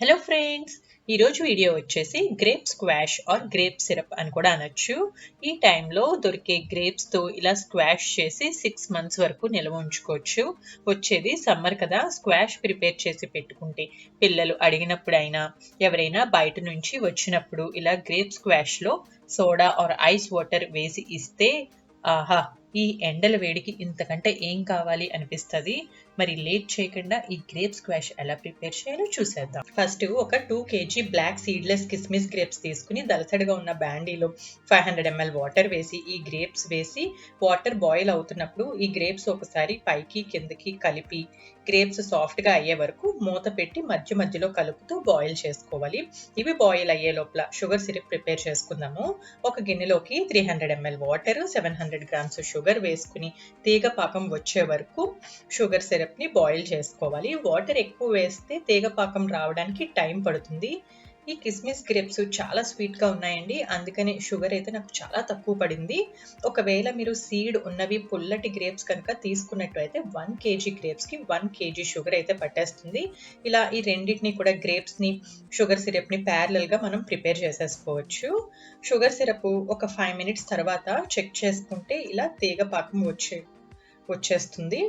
Hello friends ఈరోజు video వచ్చేసి grape squash or grape syrup అని కూడా అనొచ్చు. ఈ టైంలో దొరికే గ్రేప్స్తో ఇలా స్క్వాష్ చేసి సిక్స్ మంత్స్ వరకు నిల్వ ఉంచుకోవచ్చు. వచ్చేది సమ్మర్ కదా స్క్వాష్ ప్రిపేర్ చేసి పెట్టుకుంటే పిల్లలు అడిగినప్పుడైనా ఎవరైనా బయట నుంచి వచ్చినప్పుడు ఇలా గ్రేప్ స్క్వాష్లో సోడా ఆర్ ఐస్ వాటర్ వేసి ఇస్తే ఆహా ఈ ఎండల వేడికి ఇంతకంటే ఏం కావాలి అనిపిస్తుంది? మరి లేట్ చేయకుండా ఈ గ్రేప్ స్క్వాష్ ఎలా ప్రిపేర్ చేయాలో చూసేద్దాం. ఫస్ట్ ఒక టూ కేజీ బ్లాక్ సీడ్లెస్ కిస్మిస్ గ్రేప్స్ తీసుకుని దలసడిగా ఉన్న బ్యాండీలో ఫైవ్ హండ్రెడ్ ఎంఎల్ వాటర్ వేసి ఈ గ్రేప్స్ వేసి వాటర్ బాయిల్ అవుతున్నప్పుడు ఈ గ్రేప్స్ ఒకసారి పైకి కిందకి కలిపి గ్రేప్స్ సాఫ్ట్గా అయ్యే వరకు మూత పెట్టి మధ్య మధ్యలో కలుపుతూ బాయిల్ చేసుకోవాలి. ఇవి బాయిల్ అయ్యే లోపల షుగర్ సిరప్ ప్రిపేర్ చేసుకుందాము. ఒక గిన్నెలోకి three hundred ml water seven hundred grams sugar sugar వేసుకుని తీగ పాకం వచ్చే వరకు షుగర్ సిరప్ని బాయిల్ చేసుకోవాలి. వాటర్ ఎక్కువ వేస్తే తీగ పాకం రావడానికి టైం పడుతుంది. ఈ కిస్మిస్ గ్రేప్స్ చాలా స్వీట్గా ఉన్నాయండి. అందుకనే షుగర్ అయితే నాకు చాలా తక్కువ పడింది. ఒకవేళ మీరు సీడ్ ఉన్నవి పుల్లటి గ్రేప్స్ కనుక తీసుకున్నట్టు అయితే వన్ కేజీ గ్రేప్స్కి వన్ కేజీ షుగర్ అయితే పట్టేస్తుంది. ఇలా ఈ రెండింటిని కూడా గ్రేప్స్ని షుగర్ సిరప్ని ప్యారలల్గా మనం ప్రిపేర్ చేసేసుకోవచ్చు. షుగర్ సిరప్ ఒక ఫైవ్ మినిట్స్ తర్వాత చెక్ చేసుకుంటే ఇలా తీగ పాకం వచ్చే వచ్చేస్తుంది.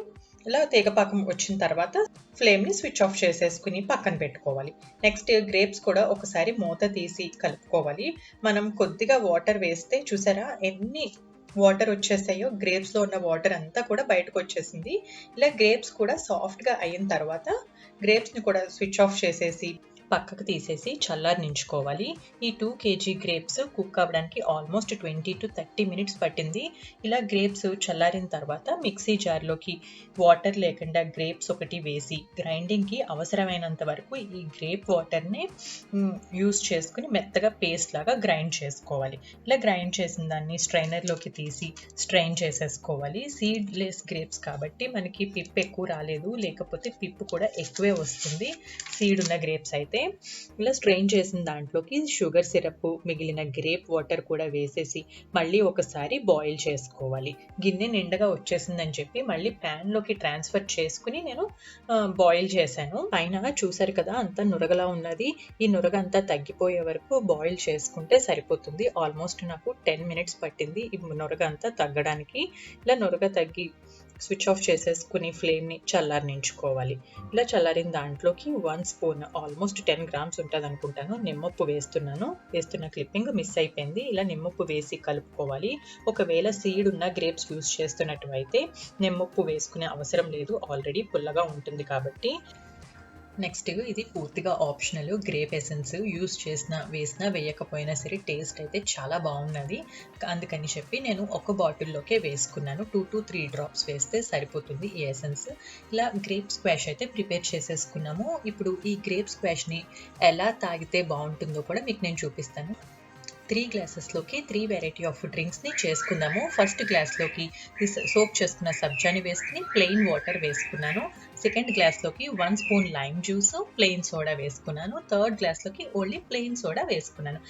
ఇలా తీగపాకం వచ్చిన తర్వాత ఫ్లేమ్ని స్విచ్ ఆఫ్ చేసేసుకుని పక్కన పెట్టుకోవాలి. నెక్స్ట్ గ్రేప్స్ కూడా ఒకసారి మూత తీసి కలుపుకోవాలి. మనం కొద్దిగా వాటర్ వేస్తే చూసారా? ఎన్ని వాటర్ వచ్చేసాయో గ్రేప్స్లో ఉన్న వాటర్ అంతా కూడా బయటకు వచ్చేసింది. ఇలా గ్రేప్స్ కూడా సాఫ్ట్గా అయిన తర్వాత గ్రేప్స్ని కూడా స్విచ్ ఆఫ్ చేసేసి పక్కకు తీసేసి చల్లారనించుకోవాలి. ఈ టూ కేజీ గ్రేప్స్ కుక్ అవ్వడానికి almost twenty to thirty minutes పట్టింది. ఇలా గ్రేప్స్ చల్లారిన తర్వాత మిక్సీ జార్లోకి వాటర్ లేకుండా గ్రేప్స్ ఒకటి వేసి గ్రైండింగ్కి అవసరమైనంత వరకు ఈ గ్రేప్ వాటర్ని యూస్ చేసుకుని మెత్తగా పేస్ట్ లాగా గ్రైండ్ చేసుకోవాలి. ఇలా గ్రైండ్ చేసిన దాన్ని స్ట్రైనర్లోకి తీసి స్ట్రైన్ చేసేసుకోవాలి. సీడ్లెస్ గ్రేప్స్ కాబట్టి మనకి పిప్ ఎక్కువ రాలేదు. లేకపోతే పిప్పు కూడా ఎక్కువే వస్తుంది. సీడ్ ఉన్న గ్రేప్స్ అయితే ఇలా స్ట్రెయిన్ చేసిన దాంట్లోకి షుగర్ సిరప్ మిగిలిన గ్రేప్ వాటర్ కూడా వేసేసి మళ్ళీ ఒకసారి బాయిల్ చేసుకోవాలి. గిన్నె నిండగా వచ్చేసిందని చెప్పి మళ్ళీ ప్యాన్లోకి ట్రాన్స్ఫర్ చేసుకుని నేను బాయిల్ చేశాను. పైన చూసారు కదా అంతా నురగలా ఉన్నది. ఈ నురగ అంతా తగ్గిపోయే వరకు బాయిల్ చేసుకుంటే సరిపోతుంది. ఆల్మోస్ట్ నాకు టెన్ మినిట్స్ పట్టింది ఈ నురగ అంతా తగ్గడానికి. ఇలా నురగ తగ్గి స్విచ్ ఆఫ్ చేసేసుకుని ఫ్లేమ్ని చల్లారనించుకోవాలి. ఇలా చల్లారిన దాంట్లోకి one spoon almost ten grams ఉంటుంది అనుకుంటాను నిమ్మప్పు వేస్తున్నాను. వేస్తున్న క్లిప్పింగ్ మిస్ అయిపోయింది. ఇలా నిమ్మప్పు వేసి కలుపుకోవాలి. ఒకవేళ సీడ్ ఉన్న గ్రేప్స్ యూస్ చేస్తున్నట్టు అయితే నిమ్మప్పు వేసుకునే అవసరం లేదు. ఆల్రెడీ పుల్లగా ఉంటుంది కాబట్టి నెక్స్ట్ ఇది పూర్తిగా ఆప్షనల్ గ్రేప్ ఎసెన్స్ యూస్ చేసిన వేసినా వేయకపోయినా సరే టేస్ట్ అయితే చాలా బాగున్నది. అందుకని చెప్పి నేను ఒక బాటిల్లోకే వేసుకున్నాను. టూ టు త్రీ డ్రాప్స్ వేస్తే సరిపోతుంది ఈ ఎసెన్స్ ఇలా గ్రేప్ స్క్వాష్ అయితే ప్రిపేర్ చేసేసుకున్నాము. ఇప్పుడు ఈ గ్రేప్ స్క్వాష్ని ఎలా తాగితే బాగుంటుందో కూడా మీకు నేను చూపిస్తాను. త్రీ గ్లాసెస్లోకి త్రీ వెరైటీ ఆఫ్ డ్రింక్స్ని చేసుకుందాము. ఫస్ట్ గ్లాస్లోకి సోప్ చేసుకున్న సబ్జాని వేసుకుని ప్లెయిన్ వాటర్ వేసుకున్నాను. Second గ్లాస్లోకి one spoon lime juice plain soda వేసుకున్నాను. థర్డ్ గ్లాస్లోకి ఓన్లీ ప్లెయిన్ సోడా వేసుకున్నాను.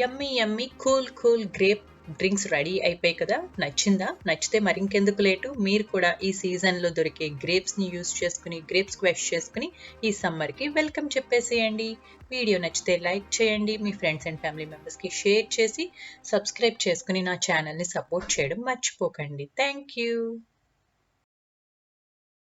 Yummy yummy cool cool grape drinks ready అయిపోయాయి కదా నచ్చిందా? నచ్చితే మరి ఇంకెందుకు లేటు? మీరు కూడా ఈ సీజన్లో దొరికే గ్రేప్స్ని యూస్ చేసుకుని గ్రేప్స్ క్వెష్ చేసుకుని ఈ సమ్మర్కి వెల్కమ్ చెప్పేసేయండి. వీడియో నచ్చితే లైక్ చేయండి. మీ ఫ్రెండ్స్ అండ్ ఫ్యామిలీ మెంబర్స్కి షేర్ చేసి సబ్స్క్రైబ్ చేసుకుని నా ఛానల్ని సపోర్ట్ చేయడం మర్చిపోకండి. Thank you